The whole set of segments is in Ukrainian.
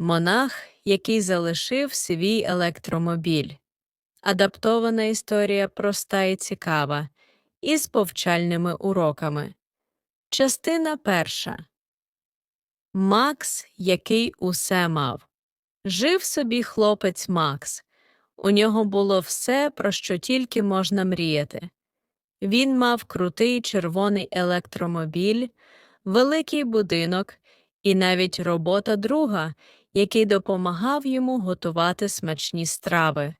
Монах, який залишив свій електромобіль. Адаптована історія проста і цікава, із повчальними уроками. Частина перша Макс, який усе мав. Жив собі хлопець Макс. У нього було все, про що тільки можна мріяти. Він мав крутий червоний електромобіль, великий будинок і навіть робота друга, який допомагав йому готувати смачні страви.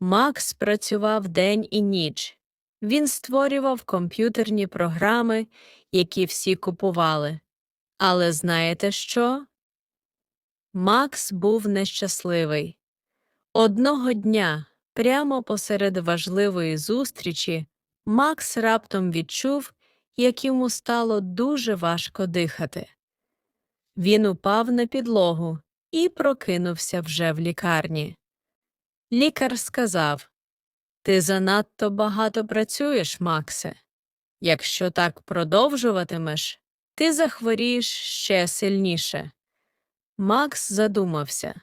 Макс працював день і ніч. Він створював комп'ютерні програми, які всі купували. Але знаєте що? Макс був нещасливий. Одного дня, прямо посеред важливої зустрічі, Макс раптом відчув, як йому стало дуже важко дихати. Він упав на підлогу і прокинувся вже в лікарні. Лікар сказав Ти занадто багато працюєш, Максе. Якщо так продовжуватимеш, ти захворієш ще сильніше. Макс задумався.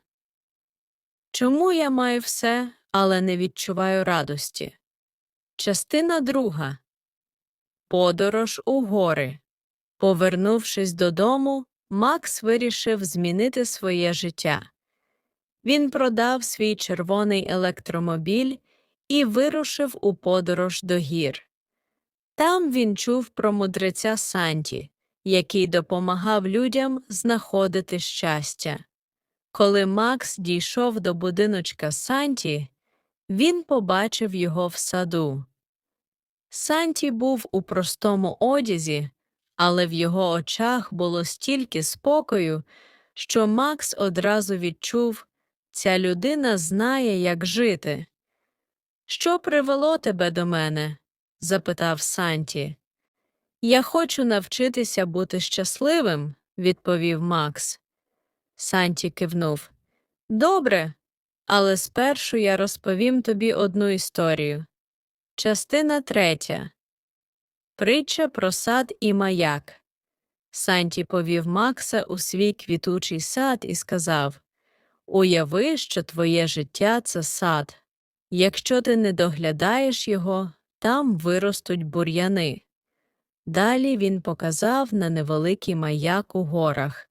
Чому я маю все, але не відчуваю радості? Частина друга. Подорож у гори. Повернувшись додому, Макс вирішив змінити своє життя. Він продав свій червоний електромобіль і вирушив у подорож до гір. Там він чув про мудреця Санті, який допомагав людям знаходити щастя. Коли Макс дійшов до будиночка Санті, він побачив його в саду. Санті був у простому одязі, але в його очах було стільки спокою, що Макс одразу відчув ця людина знає, як жити. Що привело тебе до мене? запитав Санті. Я хочу навчитися бути щасливим, відповів Макс. Санті кивнув. Добре, але спершу я розповім тобі одну історію. Частина третя. Притча про сад і маяк. Санті повів Макса у свій квітучий сад і сказав Уяви, що твоє життя це сад. Якщо ти не доглядаєш його, там виростуть бур'яни. Далі він показав на невеликий маяк у горах.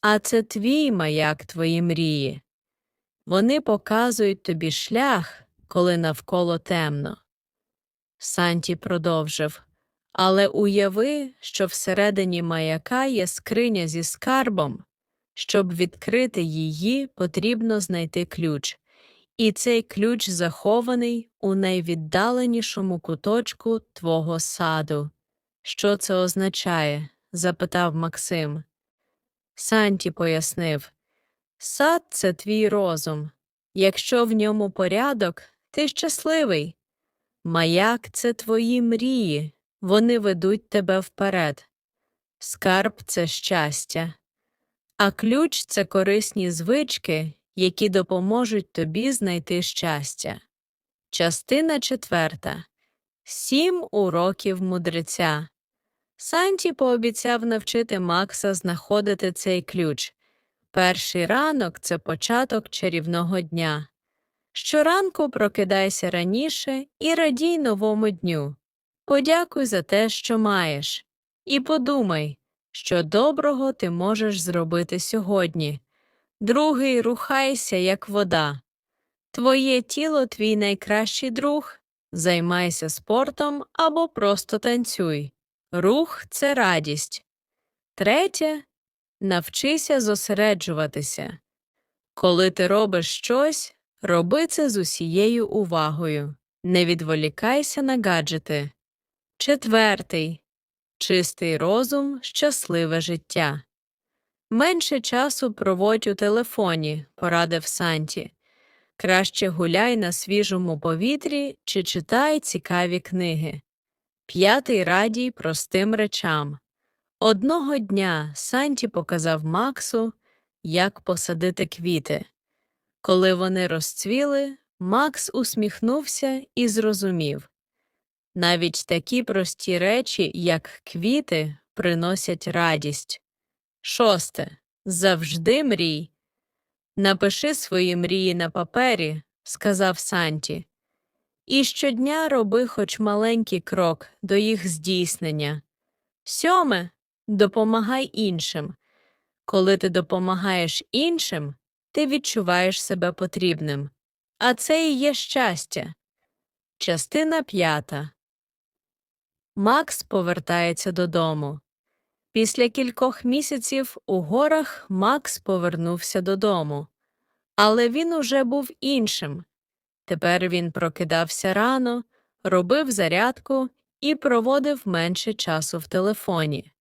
А це твій маяк, твої мрії. Вони показують тобі шлях, коли навколо темно. Санті продовжив Але уяви, що всередині маяка є скриня зі скарбом. Щоб відкрити її, потрібно знайти ключ, і цей ключ захований у найвіддаленішому куточку твого саду. Що це означає? запитав Максим. Санті пояснив Сад це твій розум. Якщо в ньому порядок, ти щасливий. Маяк це твої мрії, вони ведуть тебе вперед. Скарб це щастя, а ключ це корисні звички, які допоможуть тобі знайти щастя. Частина четверта. Сім уроків мудреця. Санті пообіцяв навчити Макса знаходити цей ключ. Перший ранок це початок чарівного дня. Щоранку прокидайся раніше і радій новому дню. Подякуй за те, що маєш, і подумай, що доброго ти можеш зробити сьогодні. Другий рухайся, як вода. Твоє тіло твій найкращий друг. Займайся спортом або просто танцюй. Рух це радість. Третє навчися зосереджуватися. Коли ти робиш щось, роби це з усією увагою. Не відволікайся на гаджети. Четвертий чистий розум, щасливе життя. Менше часу проводь у телефоні, порадив Санті. Краще гуляй на свіжому повітрі чи читай цікаві книги. П'ятий радій простим речам. Одного дня Санті показав Максу, як посадити квіти. Коли вони розцвіли, Макс усміхнувся і зрозумів навіть такі прості речі, як квіти, приносять радість. Шосте. Завжди мрій. Напиши свої мрії на папері, сказав Санті, і щодня роби хоч маленький крок до їх здійснення. Сьоме допомагай іншим. Коли ти допомагаєш іншим, ти відчуваєш себе потрібним. А це і є щастя. Частина п'ята. Макс повертається додому. Після кількох місяців у горах Макс повернувся додому. Але він уже був іншим. Тепер він прокидався рано, робив зарядку і проводив менше часу в телефоні.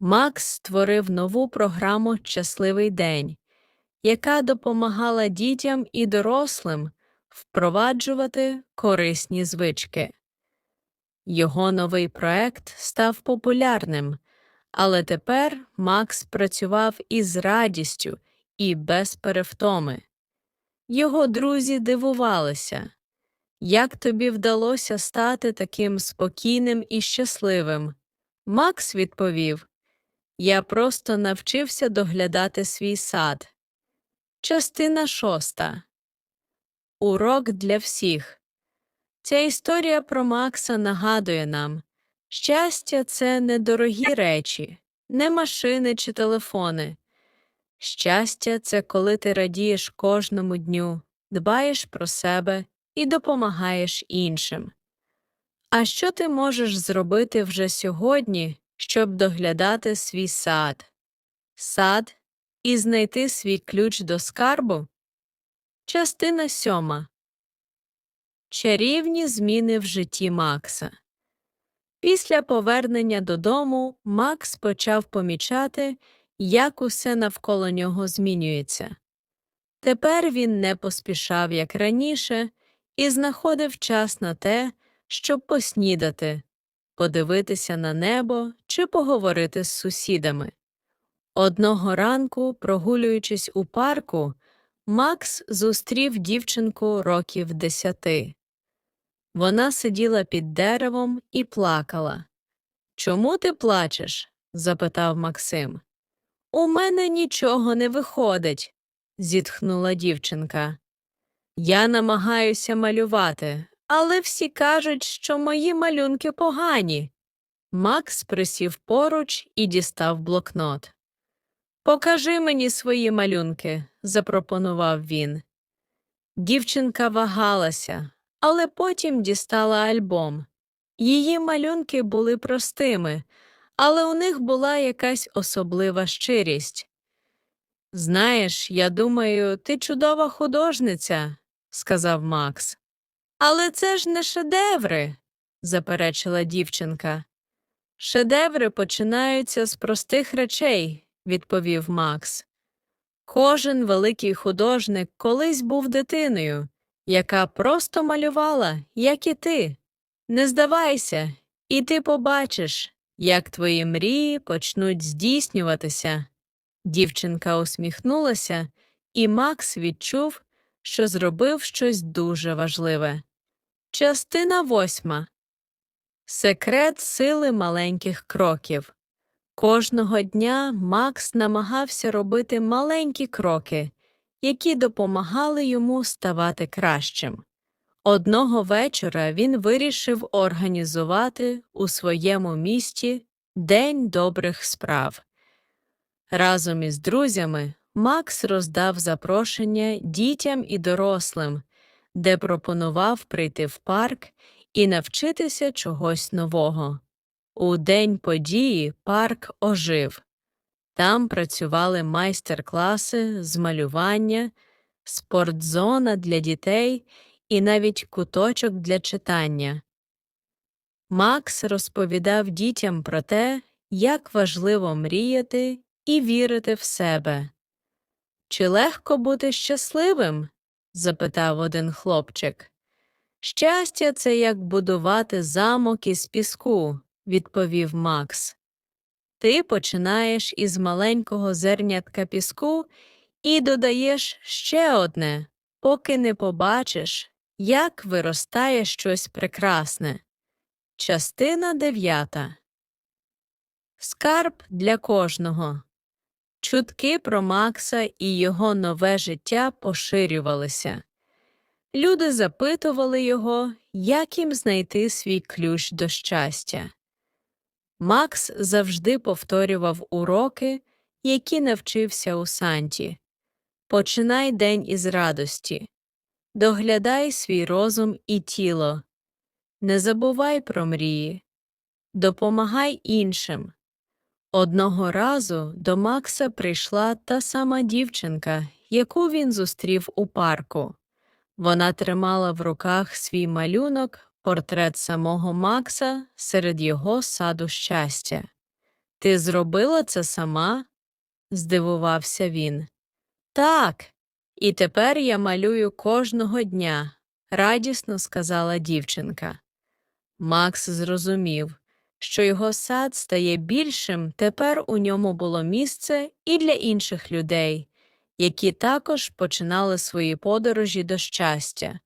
Макс створив нову програму Щасливий день, яка допомагала дітям і дорослим впроваджувати корисні звички. Його новий проект став популярним, але тепер Макс працював із радістю і без перевтоми. Його друзі дивувалися, як тобі вдалося стати таким спокійним і щасливим. Макс відповів Я просто навчився доглядати свій сад. Частина шоста. Урок для всіх. Ця історія про Макса нагадує нам щастя це не дорогі речі, не машини чи телефони. Щастя це коли ти радієш кожному дню, дбаєш про себе і допомагаєш іншим. А що ти можеш зробити вже сьогодні, щоб доглядати свій сад? Сад і знайти свій ключ до скарбу? Частина сьома. Чарівні зміни в житті Макса. Після повернення додому Макс почав помічати, як усе навколо нього змінюється. Тепер він не поспішав, як раніше, і знаходив час на те, щоб поснідати, подивитися на небо чи поговорити з сусідами. Одного ранку, прогулюючись у парку, Макс зустрів дівчинку років десяти. Вона сиділа під деревом і плакала. Чому ти плачеш? запитав Максим. У мене нічого не виходить, зітхнула дівчинка. Я намагаюся малювати, але всі кажуть, що мої малюнки погані. Макс присів поруч і дістав блокнот. Покажи мені свої малюнки, запропонував він. Дівчинка вагалася, але потім дістала альбом. Її малюнки були простими, але у них була якась особлива щирість. Знаєш, я думаю, ти чудова художниця, сказав Макс. Але це ж не шедеври, заперечила дівчинка. Шедеври починаються з простих речей, відповів Макс. Кожен великий художник колись був дитиною, яка просто малювала, як і ти. Не здавайся, і ти побачиш, як твої мрії почнуть здійснюватися. Дівчинка усміхнулася, і Макс відчув, що зробив щось дуже важливе. Частина восьма Секрет сили маленьких кроків. Кожного дня Макс намагався робити маленькі кроки, які допомагали йому ставати кращим. Одного вечора він вирішив організувати у своєму місті День добрих справ. Разом із друзями Макс роздав запрошення дітям і дорослим, де пропонував прийти в парк і навчитися чогось нового. У день події парк ожив. Там працювали майстер-класи з малювання, спортзона для дітей і навіть куточок для читання. Макс розповідав дітям про те, як важливо мріяти і вірити в себе. Чи легко бути щасливим? запитав один хлопчик. Щастя, це як будувати замок із піску, відповів Макс. Ти починаєш із маленького зернятка піску і додаєш ще одне, поки не побачиш, як виростає щось прекрасне. Частина дев'ята. Скарб для кожного. Чутки про Макса і його нове життя поширювалися. Люди запитували його, як їм знайти свій ключ до щастя. Макс завжди повторював уроки, які навчився у Санті. Починай день із радості, доглядай свій розум і тіло, не забувай про мрії, допомагай іншим. Одного разу до Макса прийшла та сама дівчинка, яку він зустрів у парку. Вона тримала в руках свій малюнок, портрет самого Макса серед його саду щастя. Ти зробила це сама? здивувався він. Так, і тепер я малюю кожного дня, радісно сказала дівчинка. Макс зрозумів, що його сад стає більшим, тепер у ньому було місце і для інших людей, які також починали свої подорожі до щастя.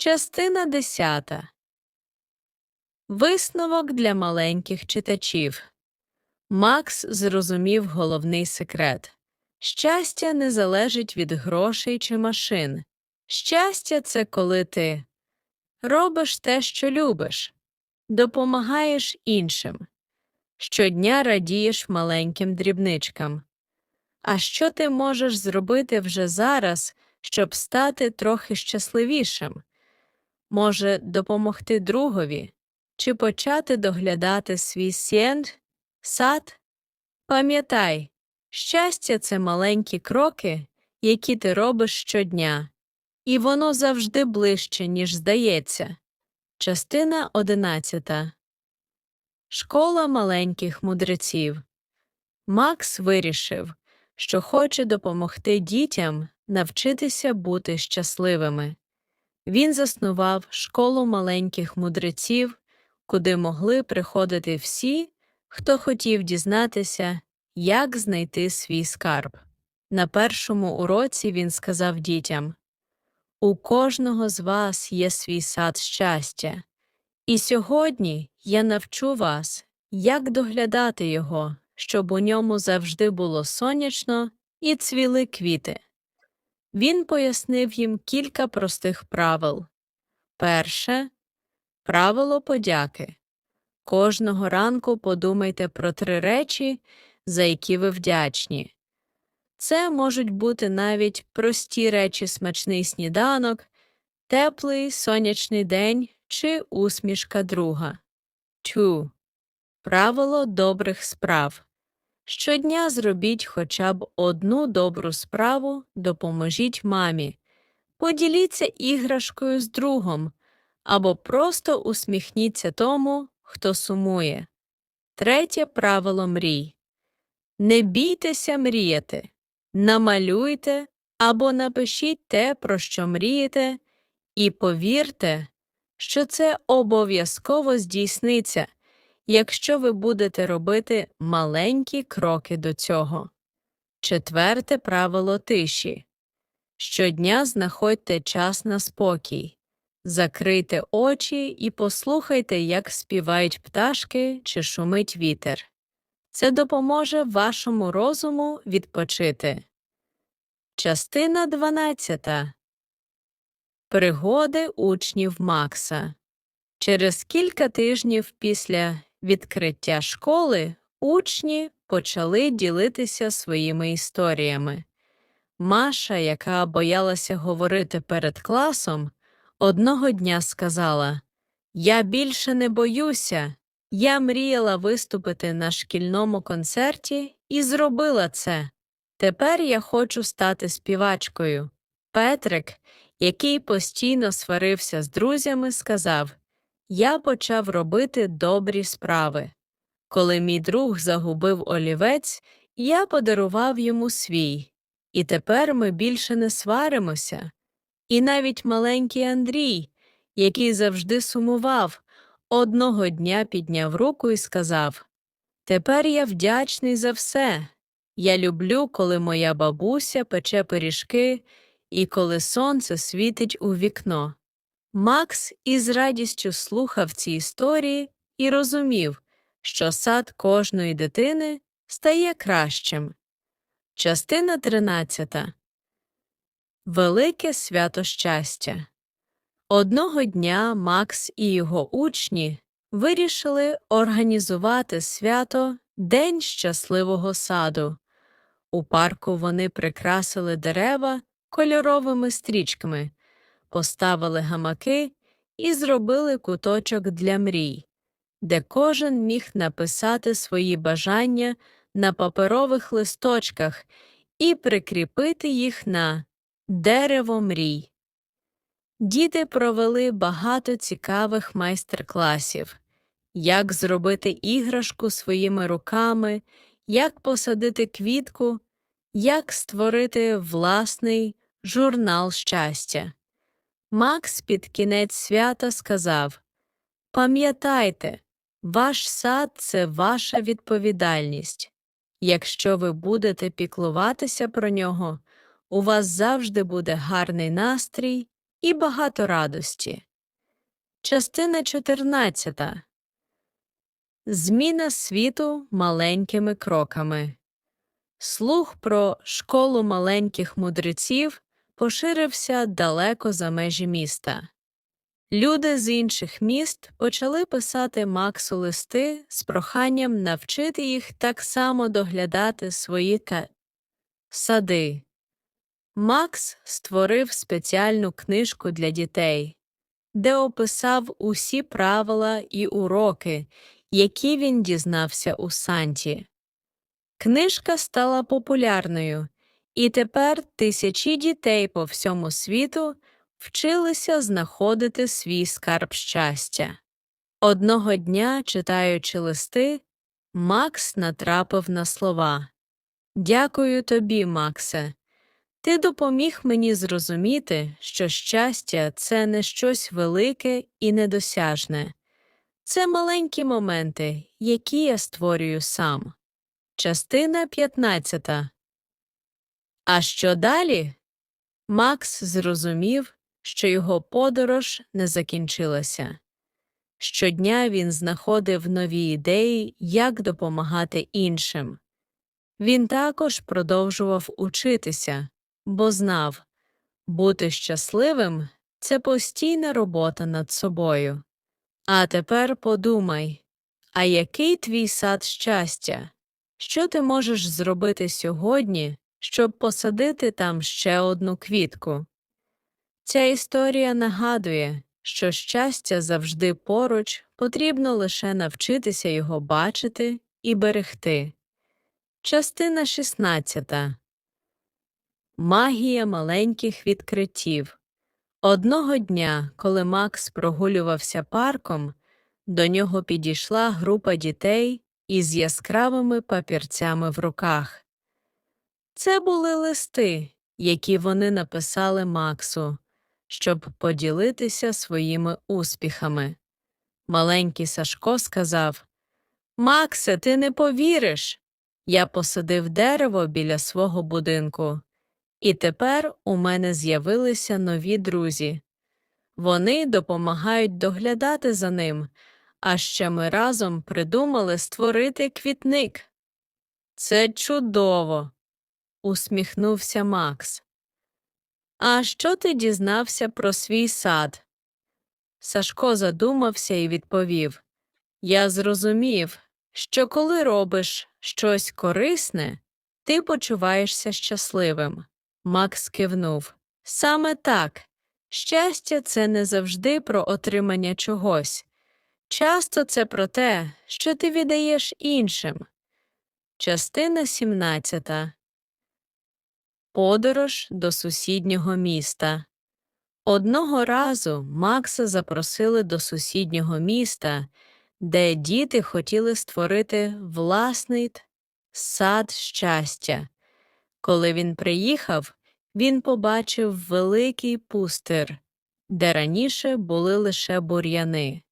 Частина десята Висновок для маленьких читачів. Макс зрозумів головний секрет. Щастя не залежить від грошей чи машин. Щастя це коли ти робиш те, що любиш, допомагаєш іншим, щодня радієш маленьким дрібничкам. А що ти можеш зробити вже зараз, щоб стати трохи щасливішим? Може, допомогти другові чи почати доглядати свій сєнд, сад? Пам'ятай, щастя це маленькі кроки, які ти робиш щодня, і воно завжди ближче, ніж здається. Частина одинадцята Школа маленьких мудреців. Макс вирішив, що хоче допомогти дітям навчитися бути щасливими. Він заснував школу маленьких мудреців, куди могли приходити всі, хто хотів дізнатися, як знайти свій скарб. На першому уроці він сказав дітям У кожного з вас є свій сад щастя, і сьогодні я навчу вас, як доглядати його, щоб у ньому завжди було сонячно і цвіли квіти. Він пояснив їм кілька простих правил. Перше правило подяки. Кожного ранку подумайте про три речі, за які ви вдячні. Це можуть бути навіть прості речі смачний сніданок, теплий сонячний день чи усмішка друга. Two. Правило добрих справ. Щодня зробіть хоча б одну добру справу, допоможіть мамі, поділіться іграшкою з другом або просто усміхніться тому, хто сумує. Третє правило мрій. Не бійтеся мріяти, намалюйте або напишіть те, про що мрієте, і повірте, що це обов'язково здійсниться якщо ви будете робити маленькі кроки до цього. Четверте правило тиші. Щодня знаходьте час на спокій. Закрийте очі і послухайте, як співають пташки чи шумить вітер. Це допоможе вашому розуму відпочити. Частина 12. Пригоди учнів Макса. Через кілька тижнів після відкриття школи учні почали ділитися своїми історіями. Маша, яка боялася говорити перед класом, одного дня сказала Я більше не боюся. Я мріяла виступити на шкільному концерті і зробила це. Тепер я хочу стати співачкою. Петрик, який постійно сварився з друзями, сказав я почав робити добрі справи. Коли мій друг загубив олівець, я подарував йому свій, і тепер ми більше не сваримося. І навіть маленький Андрій, який завжди сумував, одного дня підняв руку і сказав Тепер я вдячний за все. Я люблю, коли моя бабуся пече пиріжки і коли сонце світить у вікно. Макс із радістю слухав ці історії і розумів, що сад кожної дитини стає кращим. Частина 13. Велике свято щастя. Одного дня Макс і його учні вирішили організувати свято День щасливого саду. У парку вони прикрасили дерева кольоровими стрічками, поставили гамаки і зробили куточок для мрій, де кожен міг написати свої бажання на паперових листочках і прикріпити їх на дерево мрій. Діти провели багато цікавих майстер-класів, як зробити іграшку своїми руками, як посадити квітку, як створити власний журнал щастя. Макс під кінець свята сказав Пам'ятайте, ваш сад це ваша відповідальність. Якщо ви будете піклуватися про нього, у вас завжди буде гарний настрій і багато радості. Частина 14. Зміна світу маленькими кроками. Слух про школу маленьких мудреців поширився далеко за межі міста. Люди з інших міст почали писати Максу листи з проханням навчити їх так само доглядати свої ка... сади. Макс створив спеціальну книжку для дітей, де описав усі правила і уроки, які він дізнався у Санті. Книжка стала популярною, і тепер тисячі дітей по всьому світу вчилися знаходити свій скарб щастя. Одного дня, читаючи листи, Макс натрапив на слова Дякую тобі, Максе. Ти допоміг мені зрозуміти, що щастя це не щось велике і недосяжне. Це маленькі моменти, які я створюю сам. Частина 15. А що далі? Макс зрозумів, що його подорож не закінчилася. Щодня він знаходив нові ідеї, як допомагати іншим. Він також продовжував учитися, бо знав, бути щасливим це постійна робота над собою. А тепер подумай, а який твій сад щастя? Що ти можеш зробити сьогодні, щоб посадити там ще одну квітку? Ця історія нагадує, що щастя завжди поруч, потрібно лише навчитися його бачити і берегти. Частина 16. Магія маленьких відкриттів. Одного дня, коли Макс прогулювався парком, до нього підійшла група дітей із яскравими папірцями в руках. Це були листи, які вони написали Максу, щоб поділитися своїми успіхами. Маленький Сашко сказав Максе, ти не повіриш. Я посадив дерево біля свого будинку, і тепер у мене з'явилися нові друзі. Вони допомагають доглядати за ним, а ще ми разом придумали створити квітник. Це чудово, усміхнувся Макс. А що ти дізнався про свій сад? Сашко задумався і відповів Я зрозумів, що коли робиш щось корисне, ти почуваєшся щасливим. Макс кивнув. Саме так. Щастя це не завжди про отримання чогось. Часто це про те, що ти віддаєш іншим. Частина 17. Подорож до сусіднього міста. Одного разу Макса запросили до сусіднього міста, де діти хотіли створити власний сад щастя. Коли він приїхав, він побачив великий пустир, де раніше були лише бур'яни.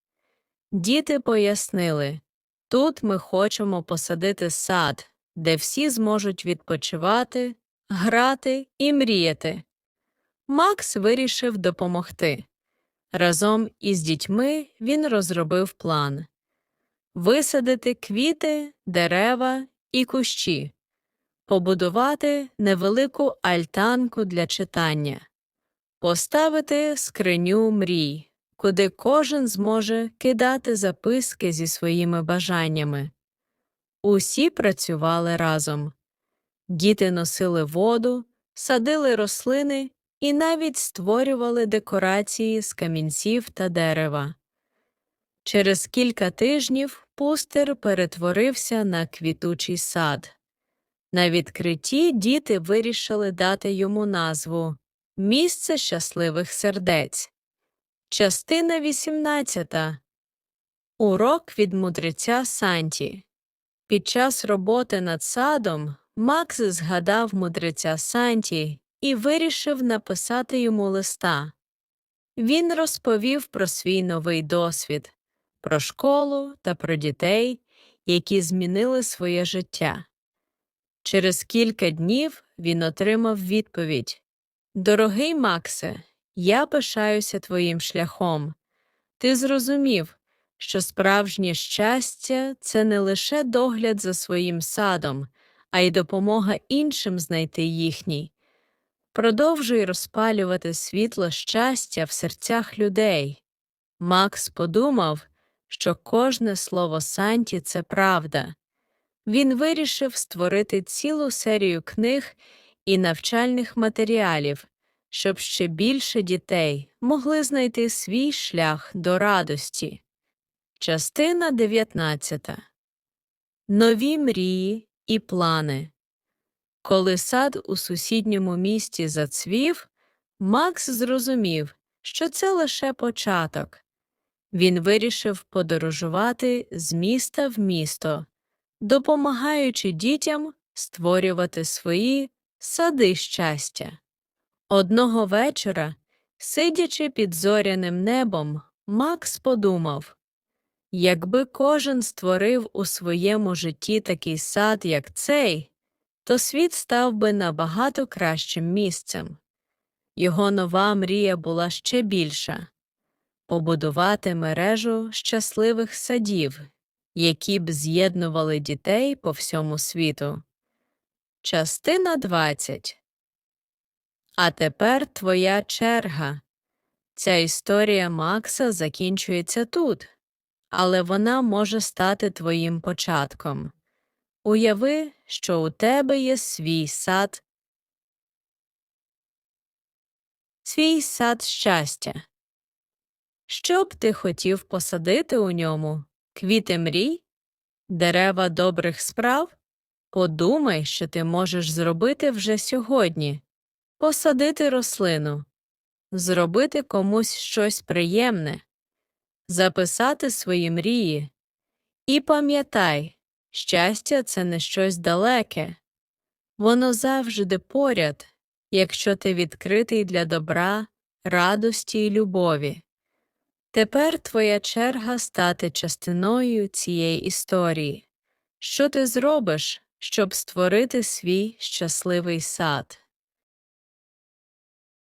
Діти пояснили тут ми хочемо посадити сад, де всі зможуть відпочивати, грати і мріяти. Макс вирішив допомогти. Разом із дітьми він розробив план висадити квіти, дерева і кущі. побудувати невелику альтанку для читання, поставити скриню мрій, куди кожен зможе кидати записки зі своїми бажаннями. Усі працювали разом. Діти носили воду, садили рослини і навіть створювали декорації з камінців та дерева. Через кілька тижнів пустир перетворився на квітучий сад. На відкритті діти вирішили дати йому назву Місце щасливих сердець. Частина 18. Урок від мудреця Санті. Під час роботи над садом Макс згадав мудреця Санті і вирішив написати йому листа. Він розповів про свій новий досвід, про школу та про дітей, які змінили своє життя. Через кілька днів він отримав відповідь Дорогий Максе, я пишаюся твоїм шляхом. Ти зрозумів, що справжнє щастя це не лише догляд за своїм садом, а й допомога іншим знайти їхній. Продовжуй розпалювати світло щастя в серцях людей. Макс подумав, що кожне слово Санті це правда. Він вирішив створити цілу серію книг і навчальних матеріалів, щоб ще більше дітей могли знайти свій шлях до радості. Частина 19. Нові мрії і плани. Коли сад у сусідньому місті зацвів, Макс зрозумів, що це лише початок. Він вирішив подорожувати з міста в місто, допомагаючи дітям створювати свої сади щастя. Одного вечора, сидячи під зоряним небом, Макс подумав якби кожен створив у своєму житті такий сад, як цей, то світ став би набагато кращим місцем. Його нова мрія була ще більша побудувати мережу щасливих садів, які б з'єднували дітей по всьому світу. Частина 20 А тепер твоя черга. Ця історія Макса закінчується тут, але вона може стати твоїм початком. Уяви, що у тебе є свій сад, свій сад щастя. Що б ти хотів посадити у ньому? Квіти мрій? Дерева добрих справ? Подумай, що ти можеш зробити вже сьогодні посадити рослину, зробити комусь щось приємне, записати свої мрії. І пам'ятай, щастя це не щось далеке, воно завжди поряд, якщо ти відкритий для добра, радості й любові. Тепер твоя черга стати частиною цієї історії. Що ти зробиш, щоб створити свій щасливий сад?